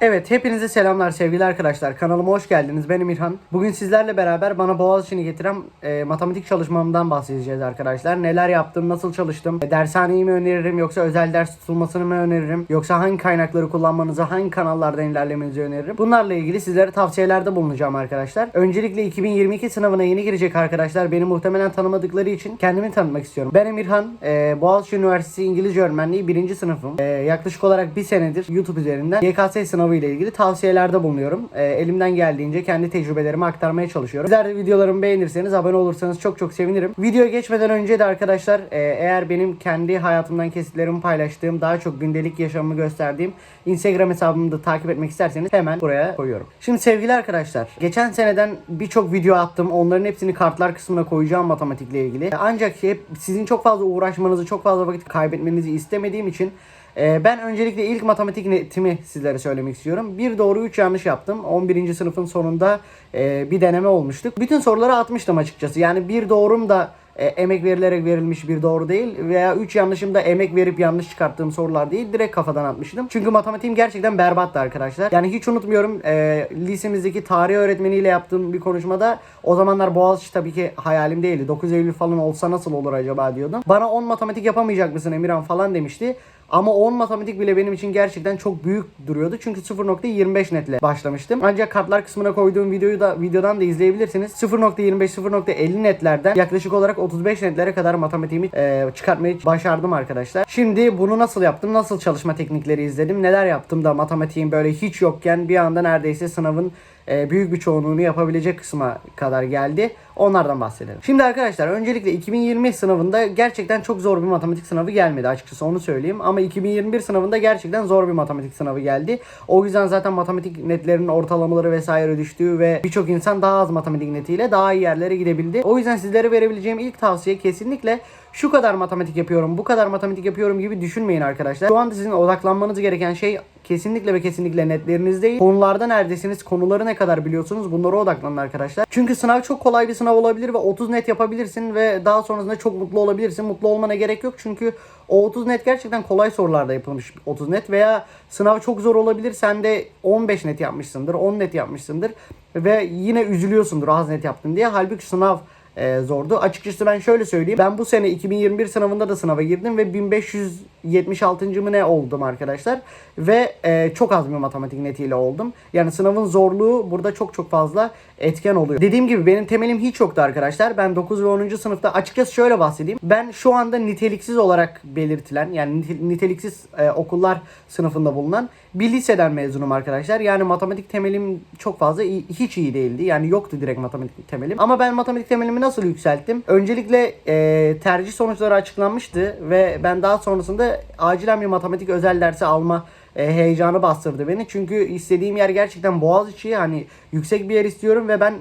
Evet hepinize selamlar sevgili arkadaşlar. Kanalıma hoş geldiniz. Ben Emirhan Bugün sizlerle beraber bana Boğaziçi'ni getiren e, matematik çalışmamdan bahsedeceğiz arkadaşlar. Neler yaptım nasıl çalıştım e, dershaneyi mi öneririm yoksa özel ders tutulmasını mı öneririm Yoksa hangi kaynakları kullanmanızı hangi kanallardan ilerlemenizi öneririm? Bunlarla ilgili sizlere tavsiyelerde bulunacağım arkadaşlar. Öncelikle 2022 sınavına yeni girecek arkadaşlar beni muhtemelen tanımadıkları için kendimi tanıtmak istiyorum. Ben Emirhan e, Boğaziçi Üniversitesi İngilizce Öğretmenliği 1. sınıfım. E, Yaklaşık olarak bir senedir YouTube üzerinden YKS sınavı ile ilgili tavsiyelerde bulunuyorum. Ee, elimden geldiğince kendi tecrübelerimi aktarmaya çalışıyorum. Sizler de videolarımı beğenirseniz, abone olursanız çok çok sevinirim. Videoya geçmeden önce de arkadaşlar e, eğer benim kendi hayatımdan kesitlerimi paylaştığım, daha çok gündelik yaşamımı gösterdiğim Instagram hesabımı da takip etmek isterseniz hemen buraya koyuyorum. Şimdi sevgili arkadaşlar, geçen seneden birçok video attım. Onların hepsini kartlar kısmına koyacağım matematikle ilgili. Ancak hep sizin çok fazla uğraşmanızı, çok fazla vakit kaybetmenizi istemediğim için ee, ben öncelikle ilk matematik netimi sizlere söylemek istiyorum. Bir doğru 3 yanlış yaptım. 11. sınıfın sonunda e, bir deneme olmuştuk. Bütün soruları atmıştım açıkçası. Yani bir doğrum da e, emek verilerek verilmiş bir doğru değil veya 3 yanlışım da emek verip yanlış çıkarttığım sorular değil direkt kafadan atmıştım. Çünkü matematiğim gerçekten berbattı arkadaşlar. Yani hiç unutmuyorum e, lisemizdeki tarih öğretmeniyle yaptığım bir konuşmada o zamanlar Boğaziçi tabii ki hayalim değildi. 9 Eylül falan olsa nasıl olur acaba diyordum. Bana 10 matematik yapamayacak mısın Emirhan falan demişti. Ama 10 matematik bile benim için gerçekten çok büyük duruyordu. Çünkü 0.25 netle başlamıştım. Ancak kartlar kısmına koyduğum videoyu da videodan da izleyebilirsiniz. 0.25 0.50 netlerden yaklaşık olarak 35 netlere kadar matematiğimi e, çıkartmayı başardım arkadaşlar. Şimdi bunu nasıl yaptım? Nasıl çalışma teknikleri izledim? Neler yaptım da matematiğim böyle hiç yokken bir anda neredeyse sınavın büyük bir çoğunluğunu yapabilecek kısma kadar geldi. Onlardan bahsedelim. Şimdi arkadaşlar öncelikle 2020 sınavında gerçekten çok zor bir matematik sınavı gelmedi açıkçası onu söyleyeyim. Ama 2021 sınavında gerçekten zor bir matematik sınavı geldi. O yüzden zaten matematik netlerinin ortalamaları vesaire düştüğü ve birçok insan daha az matematik netiyle daha iyi yerlere gidebildi. O yüzden sizlere verebileceğim ilk tavsiye kesinlikle şu kadar matematik yapıyorum, bu kadar matematik yapıyorum gibi düşünmeyin arkadaşlar. Şu anda sizin odaklanmanız gereken şey kesinlikle ve kesinlikle netleriniz değil. Konularda neredesiniz, konuları ne kadar biliyorsunuz bunlara odaklanın arkadaşlar. Çünkü sınav çok kolay bir sınav olabilir ve 30 net yapabilirsin ve daha sonrasında çok mutlu olabilirsin. Mutlu olmana gerek yok çünkü o 30 net gerçekten kolay sorularda yapılmış 30 net veya sınav çok zor olabilir. Sen de 15 net yapmışsındır, 10 net yapmışsındır ve yine üzülüyorsundur az net yaptın diye. Halbuki sınav e, zordu. Açıkçası ben şöyle söyleyeyim. Ben bu sene 2021 sınavında da sınava girdim ve 1576. mı ne oldum arkadaşlar. Ve e, çok az bir matematik netiyle oldum. Yani sınavın zorluğu burada çok çok fazla etken oluyor. Dediğim gibi benim temelim hiç yoktu arkadaşlar. Ben 9 ve 10. sınıfta açıkçası şöyle bahsedeyim. Ben şu anda niteliksiz olarak belirtilen yani niteliksiz e, okullar sınıfında bulunan bir liseden mezunum arkadaşlar. Yani matematik temelim çok fazla hiç iyi değildi. Yani yoktu direkt matematik temelim. Ama ben matematik temelimi nasıl yükselttim? Öncelikle e, tercih sonuçları açıklanmıştı ve ben daha sonrasında acilen bir matematik özel dersi alma e, heyecanı bastırdı beni. Çünkü istediğim yer gerçekten Boğaziçi. Hani yüksek bir yer istiyorum ve ben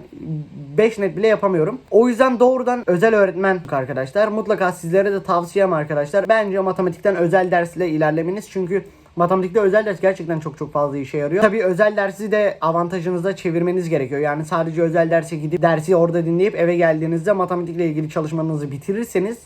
5 net bile yapamıyorum. O yüzden doğrudan özel öğretmen arkadaşlar. Mutlaka sizlere de tavsiyem arkadaşlar. Bence matematikten özel dersle ilerlemeniz. Çünkü Matematikte özel ders gerçekten çok çok fazla işe yarıyor. Tabii özel dersi de avantajınıza çevirmeniz gerekiyor. Yani sadece özel derse gidip dersi orada dinleyip eve geldiğinizde matematikle ilgili çalışmanızı bitirirseniz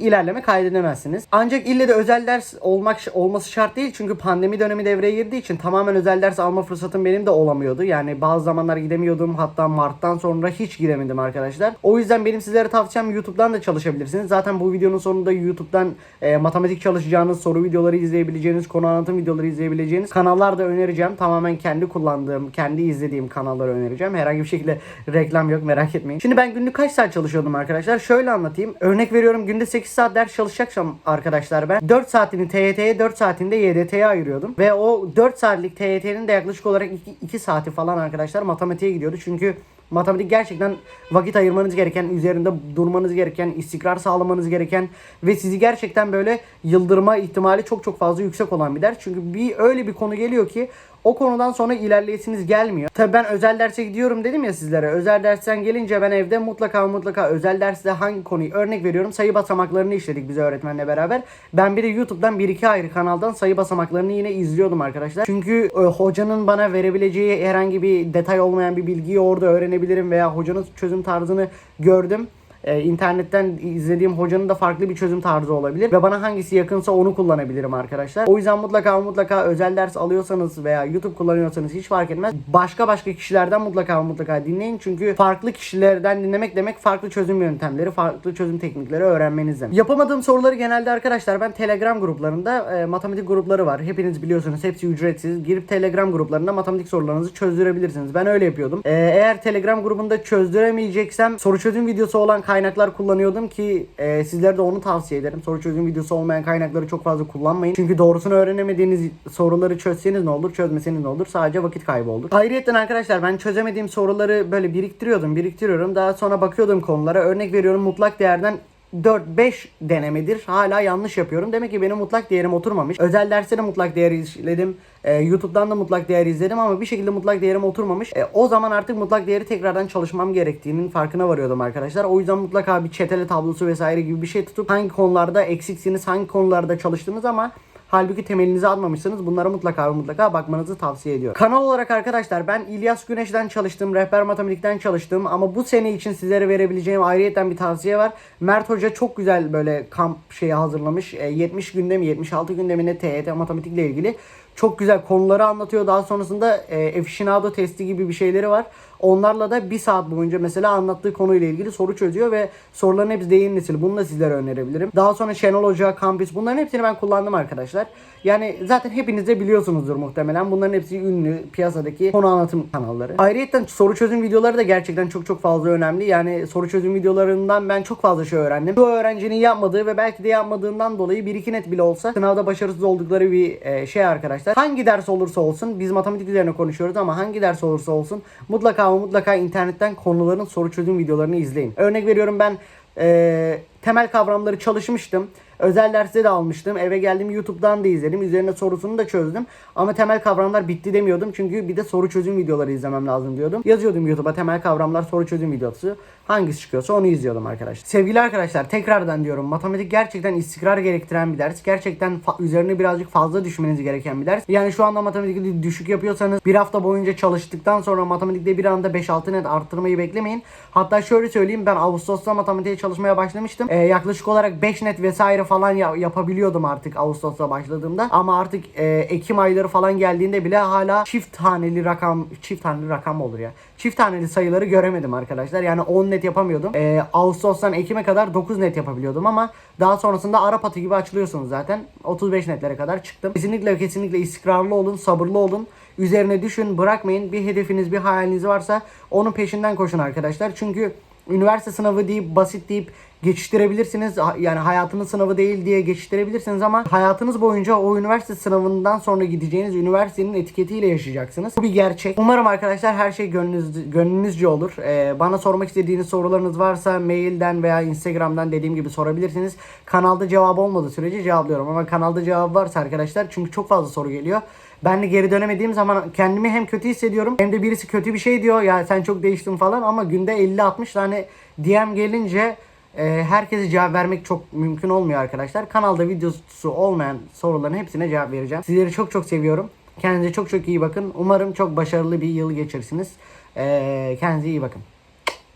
ilerleme kaydedemezsiniz. Ancak ille de özel ders olmak olması şart değil çünkü pandemi dönemi devreye girdiği için tamamen özel ders alma fırsatım benim de olamıyordu. Yani bazı zamanlar gidemiyordum. Hatta Mart'tan sonra hiç gidemedim arkadaşlar. O yüzden benim sizlere tavsiyem YouTube'dan da çalışabilirsiniz. Zaten bu videonun sonunda YouTube'dan e, matematik çalışacağınız, soru videoları izleyebileceğiniz, konu anlatım videoları izleyebileceğiniz kanallar da önereceğim. Tamamen kendi kullandığım, kendi izlediğim kanalları önereceğim. Herhangi bir şekilde reklam yok merak etmeyin. Şimdi ben günlük kaç saat çalışıyordum arkadaşlar? Şöyle anlatayım. Örnek veriyorum günde 8 saat ders çalışacaksam arkadaşlar ben 4 saatini TYT'ye 4 saatini de YDT'ye ayırıyordum. Ve o 4 saatlik TYT'nin de yaklaşık olarak 2, 2 saati falan arkadaşlar matematiğe gidiyordu. Çünkü matematik gerçekten vakit ayırmanız gereken, üzerinde durmanız gereken, istikrar sağlamanız gereken ve sizi gerçekten böyle yıldırma ihtimali çok çok fazla yüksek olan bir ders. Çünkü bir öyle bir konu geliyor ki o konudan sonra ilerleyesiniz gelmiyor. Tabi ben özel derse gidiyorum dedim ya sizlere. Özel dersten gelince ben evde mutlaka mutlaka özel derste hangi konuyu örnek veriyorum. Sayı basamaklarını işledik biz öğretmenle beraber. Ben bir de YouTube'dan bir iki ayrı kanaldan sayı basamaklarını yine izliyordum arkadaşlar. Çünkü e, hocanın bana verebileceği herhangi bir detay olmayan bir bilgiyi orada öğrenebilirim veya hocanın çözüm tarzını gördüm e, internetten izlediğim hocanın da farklı bir çözüm tarzı olabilir ve bana hangisi yakınsa onu kullanabilirim arkadaşlar. O yüzden mutlaka mutlaka özel ders alıyorsanız veya YouTube kullanıyorsanız hiç fark etmez. Başka başka kişilerden mutlaka mutlaka dinleyin. Çünkü farklı kişilerden dinlemek demek farklı çözüm yöntemleri, farklı çözüm teknikleri öğrenmeniz demek. Yapamadığım soruları genelde arkadaşlar ben Telegram gruplarında e, matematik grupları var. Hepiniz biliyorsunuz. Hepsi ücretsiz. Girip Telegram gruplarında matematik sorularınızı çözdürebilirsiniz. Ben öyle yapıyordum. E, eğer Telegram grubunda çözdüremeyeceksem soru çözüm videosu olan kaynaklar kullanıyordum ki e, sizlere de onu tavsiye ederim. Soru çözüm videosu olmayan kaynakları çok fazla kullanmayın. Çünkü doğrusunu öğrenemediğiniz soruları çözseniz ne olur, çözmeseniz ne olur? Sadece vakit kaybı olur. Ayrıca arkadaşlar ben çözemediğim soruları böyle biriktiriyordum, biriktiriyorum. Daha sonra bakıyordum konulara. Örnek veriyorum mutlak değerden 4-5 denemedir. Hala yanlış yapıyorum. Demek ki benim mutlak değerim oturmamış. Özel derste de mutlak değeri izledim. Ee, YouTube'dan da mutlak değeri izledim ama bir şekilde mutlak değerim oturmamış. Ee, o zaman artık mutlak değeri tekrardan çalışmam gerektiğinin farkına varıyordum arkadaşlar. O yüzden mutlaka bir çetele tablosu vesaire gibi bir şey tutup hangi konularda eksiksiniz, hangi konularda çalıştınız ama Halbuki temelinizi atmamışsınız. Bunlara mutlaka ve mutlaka bakmanızı tavsiye ediyorum. Kanal olarak arkadaşlar ben İlyas Güneş'ten çalıştım. Rehber matematikten çalıştım. Ama bu sene için sizlere verebileceğim ayrıyeten bir tavsiye var. Mert Hoca çok güzel böyle kamp şeyi hazırlamış. E, 70 günde mi 76 günde mi ne TYT matematikle ilgili. Çok güzel konuları anlatıyor. Daha sonrasında e, Efişinado testi gibi bir şeyleri var. Onlarla da bir saat boyunca mesela anlattığı konuyla ilgili soru çözüyor ve soruların hepsi de yeni nesil. Bunu da sizlere önerebilirim. Daha sonra Şenol Hoca, Campus bunların hepsini ben kullandım arkadaşlar. Yani zaten hepiniz de biliyorsunuzdur muhtemelen. Bunların hepsi ünlü piyasadaki konu anlatım kanalları. Ayrıca soru çözüm videoları da gerçekten çok çok fazla önemli. Yani soru çözüm videolarından ben çok fazla şey öğrendim. Bu öğrencinin yapmadığı ve belki de yapmadığından dolayı bir iki net bile olsa sınavda başarısız oldukları bir e, şey arkadaşlar. Hangi ders olursa olsun biz matematik üzerine konuşuyoruz ama hangi ders olursa olsun mutlaka ama mutlaka internetten konuların soru çözüm videolarını izleyin. Örnek veriyorum ben e, temel kavramları çalışmıştım. Özel derste de almıştım. Eve geldim YouTube'dan da izledim. Üzerine sorusunu da çözdüm. Ama temel kavramlar bitti demiyordum. Çünkü bir de soru çözüm videoları izlemem lazım diyordum. Yazıyordum YouTube'a temel kavramlar soru çözüm videosu. Hangisi çıkıyorsa onu izliyordum arkadaşlar. Sevgili arkadaşlar tekrardan diyorum. Matematik gerçekten istikrar gerektiren bir ders. Gerçekten üzerine birazcık fazla düşmeniz gereken bir ders. Yani şu anda matematikte düşük yapıyorsanız bir hafta boyunca çalıştıktan sonra matematikte bir anda 5-6 net arttırmayı beklemeyin. Hatta şöyle söyleyeyim ben Ağustos'ta matematiğe çalışmaya başlamıştım. Ee, yaklaşık olarak 5 net vesaire falan ya- yapabiliyordum artık Ağustos'ta başladığımda. Ama artık e, Ekim ayları falan geldiğinde bile hala çift taneli rakam, çift taneli rakam olur ya? Çift taneli sayıları göremedim arkadaşlar. Yani 10 net yapamıyordum. Ee, Ağustos'tan Ekim'e kadar 9 net yapabiliyordum ama daha sonrasında Arap atı gibi açılıyorsunuz zaten. 35 netlere kadar çıktım. Kesinlikle kesinlikle istikrarlı olun, sabırlı olun. Üzerine düşün, bırakmayın. Bir hedefiniz, bir hayaliniz varsa onun peşinden koşun arkadaşlar. Çünkü üniversite sınavı deyip basit deyip geçiştirebilirsiniz. Yani hayatının sınavı değil diye geçiştirebilirsiniz ama hayatınız boyunca o üniversite sınavından sonra gideceğiniz üniversitenin etiketiyle yaşayacaksınız. Bu bir gerçek. Umarım arkadaşlar her şey gönlünüz, gönlünüzce olur. Ee, bana sormak istediğiniz sorularınız varsa mailden veya Instagram'dan dediğim gibi sorabilirsiniz. Kanalda cevap olmadığı sürece cevaplıyorum ama kanalda cevap varsa arkadaşlar çünkü çok fazla soru geliyor. Ben de geri dönemediğim zaman kendimi hem kötü hissediyorum hem de birisi kötü bir şey diyor ya sen çok değiştin falan ama günde 50-60 tane DM gelince e, herkese cevap vermek çok mümkün olmuyor arkadaşlar. Kanalda videosu olmayan soruların hepsine cevap vereceğim. Sizleri çok çok seviyorum. Kendinize çok çok iyi bakın. Umarım çok başarılı bir yıl geçirsiniz. E, kendinize iyi bakın.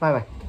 Bay bay.